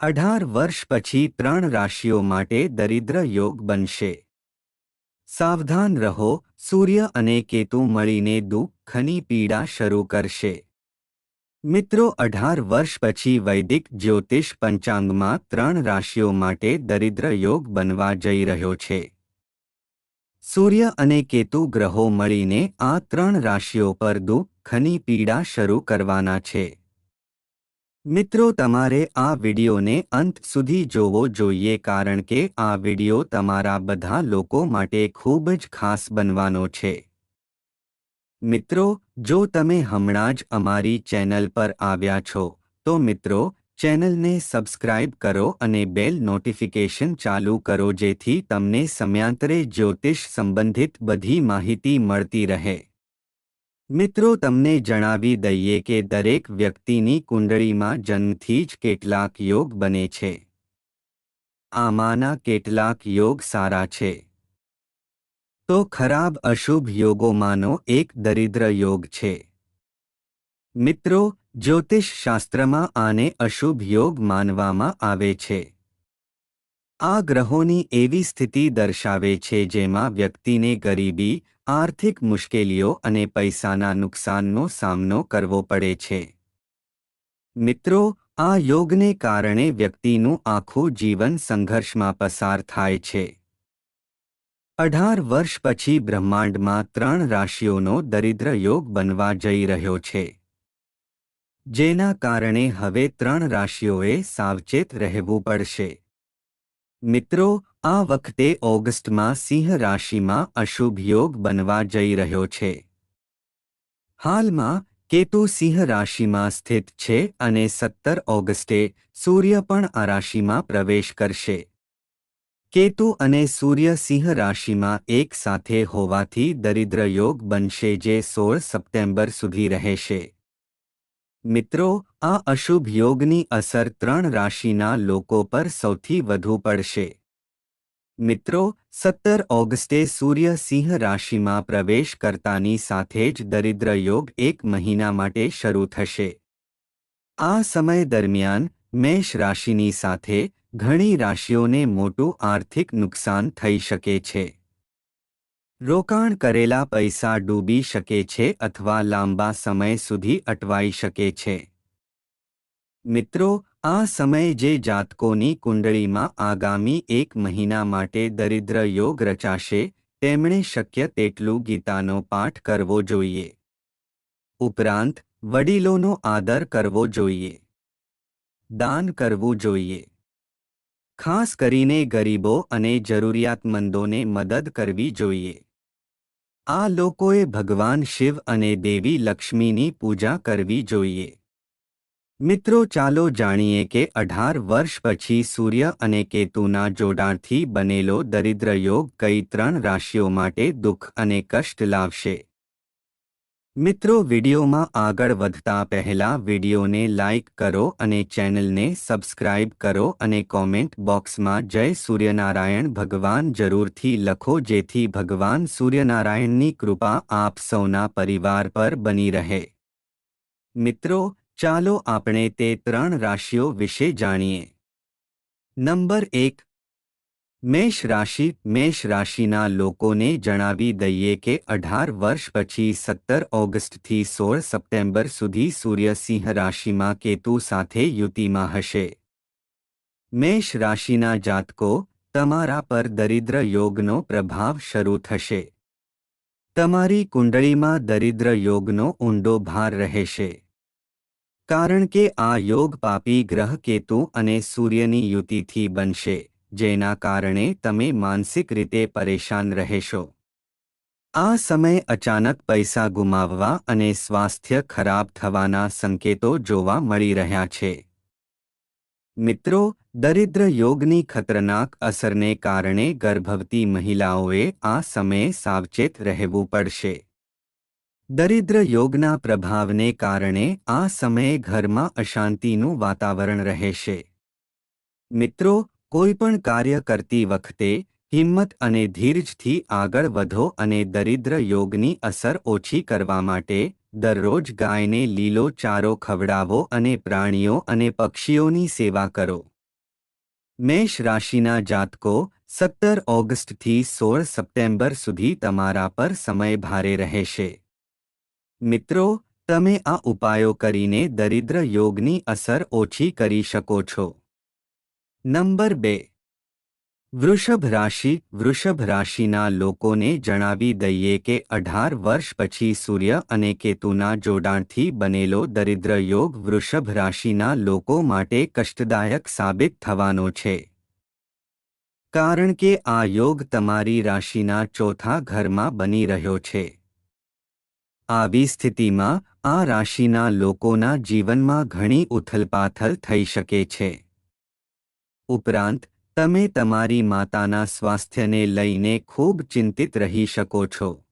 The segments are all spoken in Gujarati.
અઢાર વર્ષ પછી ત્રણ રાશિઓ માટે દરિદ્ર યોગ બનશે. સાવધાન રહો, સૂર્ય અને કેતુ મળીને દુઃખની પીડા શરૂ કરશે. મિત્રો, અઢાર વર્ષ પછી વૈદિક જ્યોતિષ પંચાંગમાં ત્રણ રાશિઓ માટે દરિદ્ર યોગ બનવા જઈ રહ્યો છે. સૂર્ય અને કેતુ ગ્રહો મળીને આ ત્રણ રાશિઓ પર દુઃખની પીડા શરૂ કરવાના છે. મિત્રો, તમારે આ વિડીયોને અંત સુધી જોવો જોઈએ કારણ કે આ વીડિયો તમારા બધા લોકો માટે ખૂબ જ ખાસ બનવાનો છે. મિત્રો, જો તમે હમણાં જ અમારી ચેનલ પર આવ્યા છો, તો મિત્રો, ચેનલને સબસ્ક્રાઇબ કરો અને બેલ નોટિફિકેશન ચાલુ કરો જેથી તમને સમયાંતરે જ્યોતિષ સંબંધિત બધી માહિતી મળતી રહે. મિત્રો, તમને જણાવી દઈએ કે દરેક વ્યક્તિની કુંડળીમાં જન્મથી જ કેટલાક યોગ બને છે. આમાંના કેટલાક યોગ સારા છે. તો ખરાબ અશુભ યોગોમાંનો એક દરિદ્ર યોગ છે. મિત્રો જ્યોતિષ શાસ્ત્રમાં આને અશુભ યોગ માનવામાં આવે છે. આ ગ્રહોની એવી સ્થિતિ દર્શાવે છે જેમાં વ્યક્તિને ગરીબી આર્થિક મુશ્કેલીઓ અને પૈસાના નુકસાનનો સામનો કરવો પડે છે. મિત્રો, આ યોગને કારણે વ્યક્તિનું આખું જીવન સંઘર્ષમાં પસાર થાય છે. અઢાર વર્ષ પછી બ્રહ્માંડમાં ત્રણ રાશિઓનો દરિદ્ર યોગ બનવા જઈ રહ્યો છે. જેના કારણે હવે ત્રણ રાશિઓએ સાવચેત રહેવું પડશે. મિત્રો આ વખતે ઓગસ્ટમાં સિંહ રાશિમાં અશુભ યોગ બનવા જઈ રહ્યો છે. હાલમાં, કેતુ સિંહ રાશિમાં સ્થિત છે અને સત્તર ઓગસ્ટે સૂર્ય પણ આ રાશિમાં પ્રવેશ કરશે. કેતુ અને સૂર્ય સિંહ રાશિમાં એક સાથે હોવાથી દરિદ્ર યોગ બનશે જે સોળ સપ્ટેમ્બર સુધી રહેશે. મિત્રો, આ અશુભ યોગની અસર ત્રણ રાશિના લોકો પર સૌથી વધુ પડશે. મિત્રો, સત્તર ઓગસ્ટે સૂર્ય સિંહ રાશિમાં પ્રવેશ કરતાની સાથે જ દરિદ્ર યોગ એક મહિના માટે શરૂ થશે. આ સમય દરમિયાન, મેષ રાશિની સાથે ઘણી રાશિઓને મોટું આર્થિક નુકસાન થઈ શકે છે. રોકાણ કરેલા પૈસા ડૂબી શકે છે અથવા લાંબા સમય સુધી અટવાઈ શકે છે. મિત્રો આ સમય જે જાતકોની કુંડળીમાં આગામી એક મહિના માટે દરિદ્ર યોગ રચાશે, તેમણે શક્ય તેટલું ગીતાનો પાઠ કરવો જોઈએ. ઉપરાંત, વડીલોનો આદર કરવો જોઈએ. દાન કરવું જોઈએ. ખાસ કરીને ગરીબો અને જરૂરિયાતમંદોને મદદ કરવી જોઈએ. આ લોકોએ ભગવાન શિવ અને દેવી લક્ષ્મીની પૂજા કરવી જોઈએ. મિત્રો ચાલો જાણીએ કે અઢાર વર્ષ પછી સૂર્ય અને કેતુના જોડાણથી બનેલો દરિદ્ર યોગ કઈ ત્રણ રાશિઓ માટે દુઃખ અને કષ્ટ લાવશે? મિત્રો વિડીયોમાં આગળ વધતા પહેલા વિડીયોને લાઇક કરો અને ચેનલને સબસ્ક્રાઇબ કરો અને કોમેન્ટ બોક્સમાં જય સૂર્યનારાયણ ભગવાન જરૂરથી લખો જેથી ભગવાન સૂર્યનારાયણની કૃપા આપ સૌના પરિવાર પર બની રહે. મિત્રો ચાલો આપણે તે ત્રણ રાશિઓ વિશે જાણીએ. નંબર એક, મેષ રાશિ, મેષ રાશિના લોકોને જણાવી દઈએ કે અઢાર વર્ષ પછી સત્તર ઓગસ્ટથી સોળ સપ્ટેમ્બર સુધી સૂર્ય સિંહ રાશિમાં કેતુ સાથે યુતિમાં હશે. મેષ રાશિના જાતકો, તમારા પર દરિદ્ર યોગનો પ્રભાવ શરૂ થશે. તમારી કુંડળીમાં દરિદ્ર યોગનો ઊંડો ભાર રહેશે. કારણ કે આ યોગ પાપી ગ્રહ કેતુ અને સૂર્યની યુતિથી બનશે, જેના કારણે તમે માનસિક રીતે પરેશાન રહેશો. આ સમય અચાનક પૈસા ગુમાવવા અને સ્વાસ્થ્ય ખરાબ થવાના સંકેતો જોવા મળી રહ્યા છે. મિત્રો, દરિદ્ર યોગની ખતરનાક અસરને કારણે ગર્ભવતી મહિલાઓએ આ સમયે સાવચેત રહેવું પડશે. દરિદ્ર યોગના પ્રભાવને કારણે આ સમયે ઘરમાં અશાંતિનું વાતાવરણ રહેશે મિત્રો, કોઈપણ કાર્ય કરતી વખતે હિંમત અને ધીરજથી આગળ વધો અને દરિદ્ર યોગની અસર ઓછી કરવા માટે દરરોજ ગાયને લીલો ચારો ખવડાવો અને પ્રાણીઓ અને પક્ષીઓની સેવા કરો. મેષ રાશિના જાતકો સત્તર ઓગસ્ટથી સોળ સપ્ટેમ્બર સુધી તમારા પર સમય ભારે રહેશે મિત્રો, તમે આ ઉપાયો કરીને દરિદ્ર યોગની અસર ઓછી કરી શકો છો. નંબર બે. વૃષભ રાશિ, વૃષભ રાશિના લોકોને જણાવી દઈએ કે અઢાર વર્ષ પછી સૂર્ય અને કેતુના જોડાણથી બનેલો દરિદ્ર યોગ વૃષભ રાશિના લોકો માટે કષ્ટદાયક સાબિત થવાનો છે. કારણ કે આ યોગ તમારી રાશિના ચોથા ઘરમાં બની રહ્યો છે. આવી સ્થિતિમાં આ રાશિના લોકોના જીવનમાં ઘણી ઉથલપાથલ થઈ શકે છે. ઉપરાંત, તમે તમારી માતાના સ્વાસ્થ્યને લઈને ખૂબ ચિંતિત રહી શકો છો.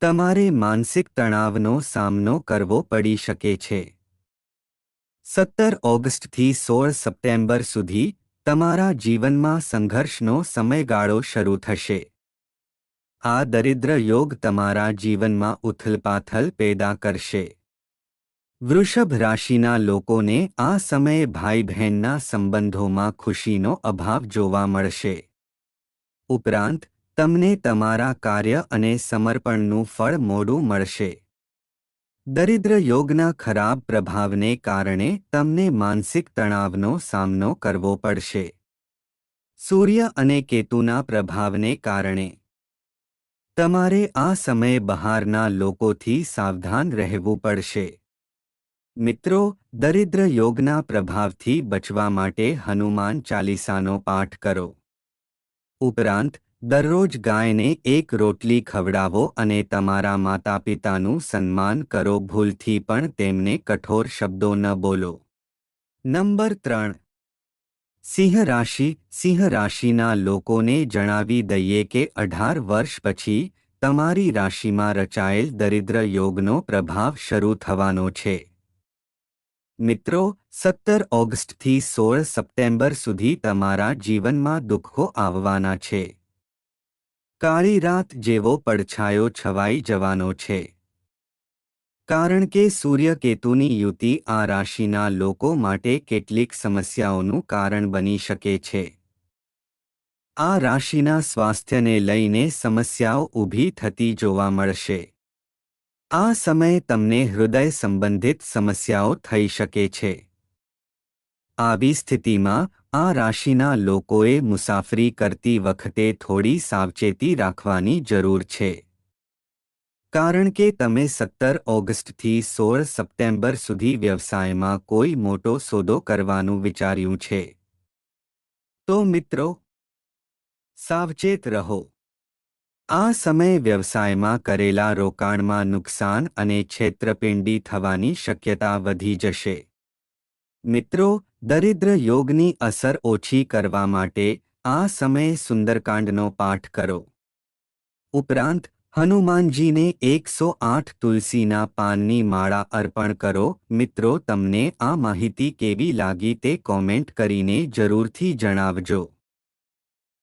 તમારે માનસિક તણાવનો સામનો કરવો પડી શકે છે. સત્તર ઓગસ્ટથી સોળ સપ્ટેમ્બર સુધી તમારા જીવનમાં સંઘર્ષનો સમયગાળો શરૂ થશે. આ દરિદ્ર યોગ તમારા જીવનમાં ઉથલપાથલ પેદા કરશે. વૃષભ રાશિના લોકોને આ સમયે ભાઈ બહેનના સંબંધોમાં ખુશીનો અભાવ જોવા મળશે. ઉપરાંત, તમને તમારા કાર્ય અને સમર્પણનું ફળ મોડું મળશે. દરિદ્ર યોગના ખરાબ પ્રભાવને કારણે તમને માનસિક તણાવનો સામનો કરવો પડશે. સૂર્ય અને કેતુના પ્રભાવને કારણે તમારે આ સમયે બહારના લોકોથી સાવધાન રહેવું પડશે. મિત્રો, દરિદ્ર યોગના પ્રભાવથી બચવા માટે હનુમાન ચાલીસાનો પાઠ કરો. ઉપરાંત, દરરોજ ગાયને એક રોટલી ખવડાવો અને તમારા માતા પિતાનું સન્માન કરો. ભૂલથી પણ તેમને કઠોર શબ્દો ન બોલો. નંબર ત્રણ સિંહ રાશિ, સિંહ રાશિના લોકોને જણાવી દઈએ કે અઢાર વર્ષ પછી તમારી રાશિમાં રચાયેલ દરિદ્ર યોગનો પ્રભાવ શરૂ થવાનો છે. મિત્રો, સત્તર ઓગસ્ટથી સોળ સપ્ટેમ્બર સુધી તમારા જીવનમાં દુઃખો આવવાના છે. કાળી રાત જેવો પડછાયો છવાઈ જવાનો છે. કારણ કે સૂર્યકેતુની યુતિ આ રાશિના લોકો માટે કેટલીક સમસ્યાઓનું કારણ બની શકે છે. આ રાશિના સ્વાસ્થ્યને લઈને સમસ્યાઓ ઊભી થતી જોવા મળશે. આ સમયે તમને હૃદય સંબંધિત સમસ્યાઓ થઈ શકે છે. આવી સ્થિતિમાં આ રાશિના લોકોએ મુસાફરી કરતી વખતે થોડી સાવચેતી રાખવાની જરૂર છે. કારણ કે તમે સત્તર ઓગસ્ટથી સોળ સપ્ટેમ્બર સુધી વ્યવસાયમાં કોઈ મોટો સોદો કરવાનું વિચાર્યું છે. તો મિત્રો, સાવચેત રહો. આ સમય વ્યવસાયમાં કરેલા રોકાણમાં નુકસાન અને છેતરપિંડી થવાની શક્યતા વધી જશે. મિત્રો, દરિદ્ર યોગની અસર ઓછી કરવા માટે આ સમયે સુંદરકાંડનો પાઠ કરો. ઉપરાંત હનુમાનજીને એકસો આઠ તુલસીના પાનની માળા અર્પણ કરો. મિત્રો, તમને આ માહિતી કેવી લાગી તે કોમેન્ટ કરીને જરૂરથી જણાવજો.